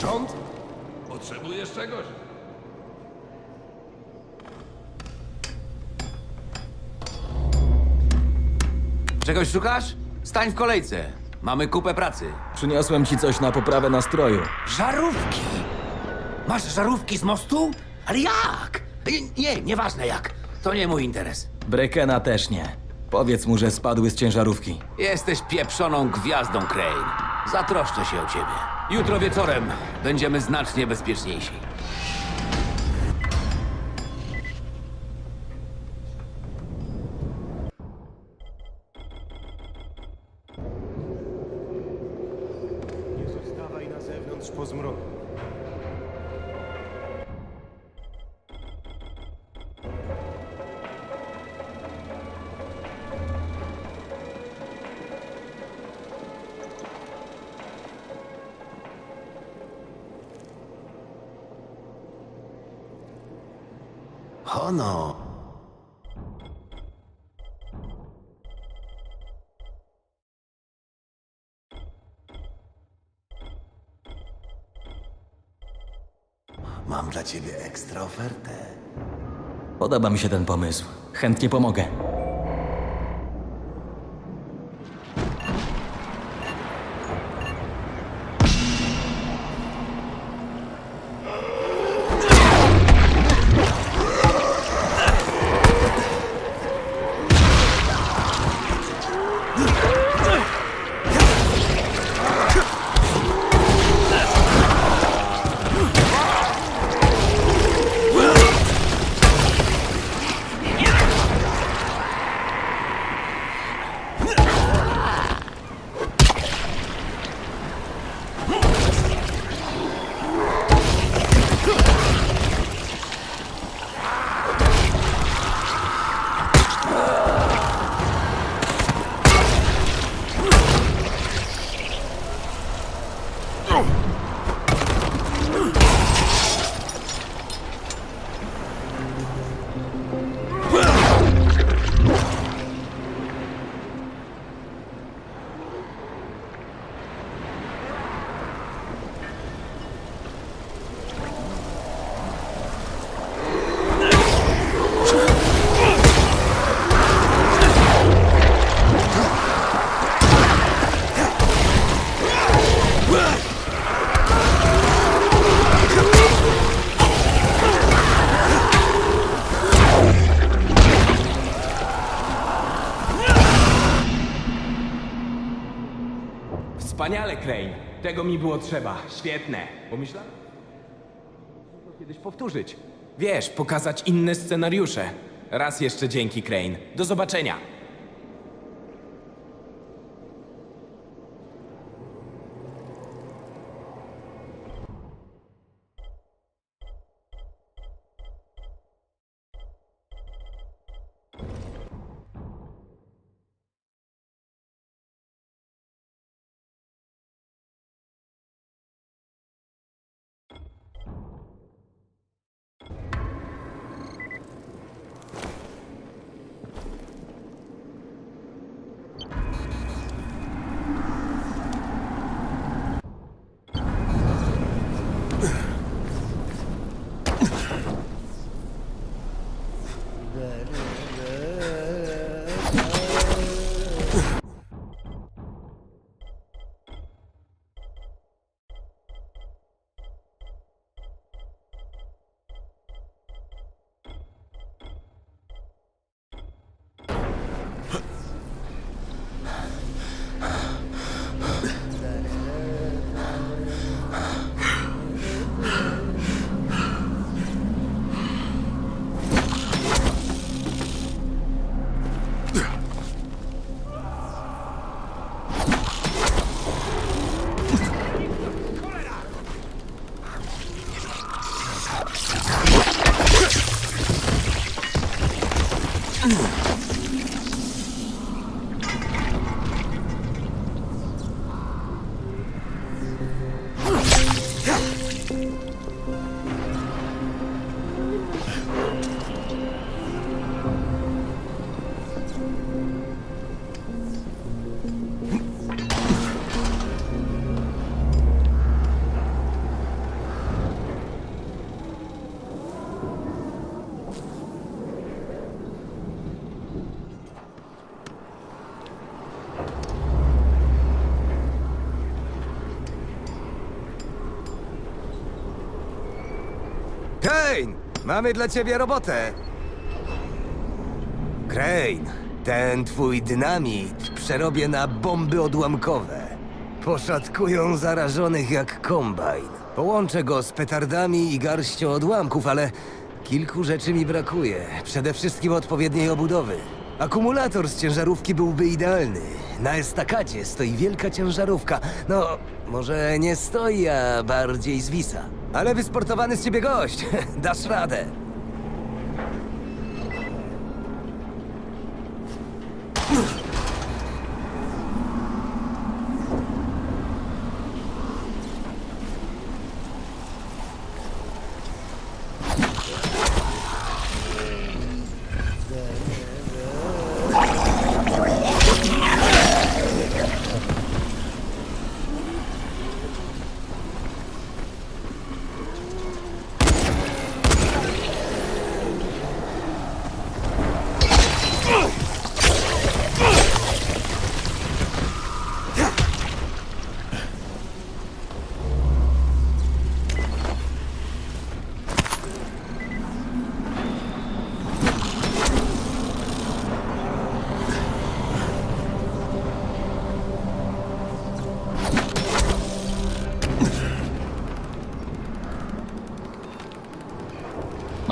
Rząd? Potrzebujesz czegoś? Czegoś szukasz? Stań w kolejce. Mamy kupę pracy. Przyniosłem ci coś na poprawę nastroju. Żarówki! Masz żarówki z mostu? Ale jak? Nie, nie, nieważne jak. To nie mój interes. Brekena też nie. Powiedz mu, że spadły z ciężarówki. Jesteś pieprzoną gwiazdą, Crane. Zatroszczę się o ciebie. Jutro wieczorem będziemy znacznie bezpieczniejsi. Hono! Mam dla ciebie ekstra ofertę. Podoba mi się ten pomysł. Chętnie pomogę. Wspaniale, Crane. Tego mi było trzeba. Świetne. Pomyślałem, to kiedyś powtórzyć. Wiesz, pokazać inne scenariusze. Raz jeszcze dzięki, Crane. Do zobaczenia. Mamy dla ciebie robotę! Crane, ten twój dynamit przerobię na bomby odłamkowe. Poszatkują zarażonych jak kombajn. Połączę go z petardami i garścią odłamków, ale kilku rzeczy mi brakuje. Przede wszystkim odpowiedniej obudowy. Akumulator z ciężarówki byłby idealny. Na estakadzie stoi wielka ciężarówka. No, może nie stoi, a bardziej zwisa. Ale wysportowany z ciebie gość. Dasz radę.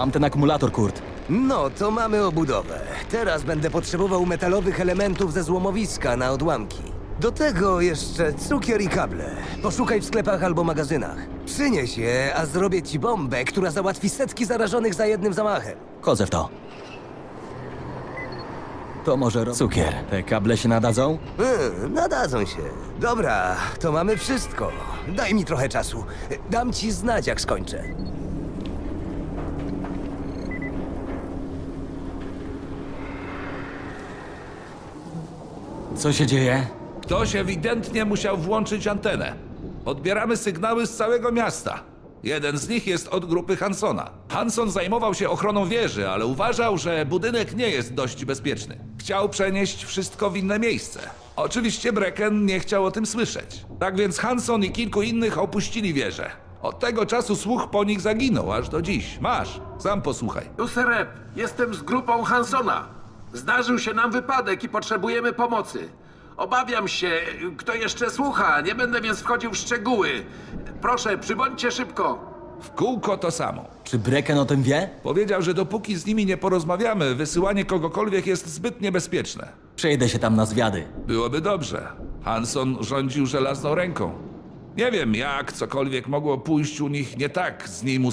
Mam ten akumulator, Kurt. No, to mamy obudowę. Teraz będę potrzebował metalowych elementów ze złomowiska na odłamki. Do tego jeszcze cukier i kable. Poszukaj w sklepach albo magazynach. Przynieś je, a zrobię ci bombę, która załatwi setki zarażonych za jednym zamachem. Chodzę w to. To może. Cukier. Te kable się nadadzą? Hmm, nadadzą się. Dobra, to mamy wszystko. Daj mi trochę czasu. Dam ci znać, jak skończę. Co się dzieje? Ktoś ewidentnie musiał włączyć antenę. Odbieramy sygnały z całego miasta. Jeden z nich jest od grupy Hansona. Hanson zajmował się ochroną wieży, ale uważał, że budynek nie jest dość bezpieczny. Chciał przenieść wszystko w inne miejsce. Oczywiście Brecken nie chciał o tym słyszeć. Tak więc Hanson i kilku innych opuścili wieżę. Od tego czasu słuch po nich zaginął, aż do dziś. Masz, sam posłuchaj. Tu Serep, jestem z grupą Hansona. Zdarzył się nam wypadek i potrzebujemy pomocy. Obawiam się, kto jeszcze słucha. Nie będę więc wchodził w szczegóły. Proszę, przybądźcie szybko. W kółko to samo. Czy Brecken o tym wie? Powiedział, że dopóki z nimi nie porozmawiamy, wysyłanie kogokolwiek jest zbyt niebezpieczne. Przejdę się tam na zwiady. Byłoby dobrze. Hanson rządził żelazną ręką. Nie wiem, jak cokolwiek mogło pójść u nich nie tak z nim u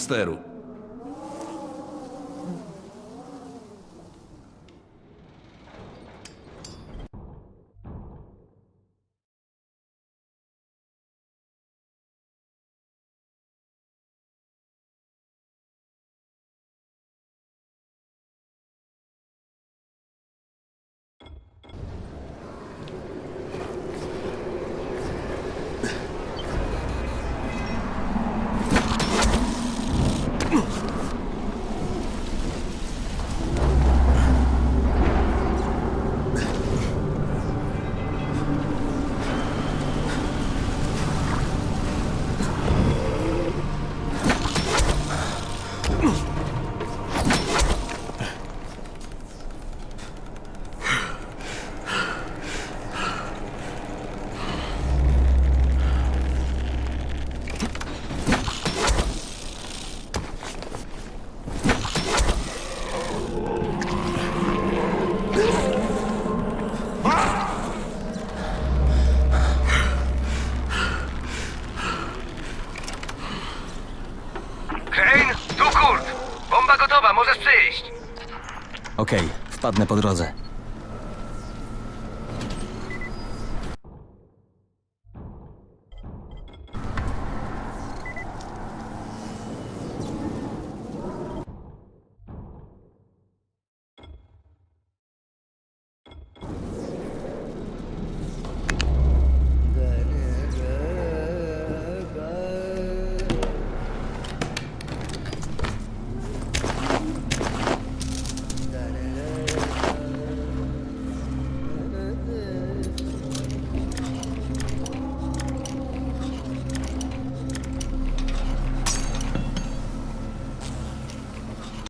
Okej, wpadnę po drodze.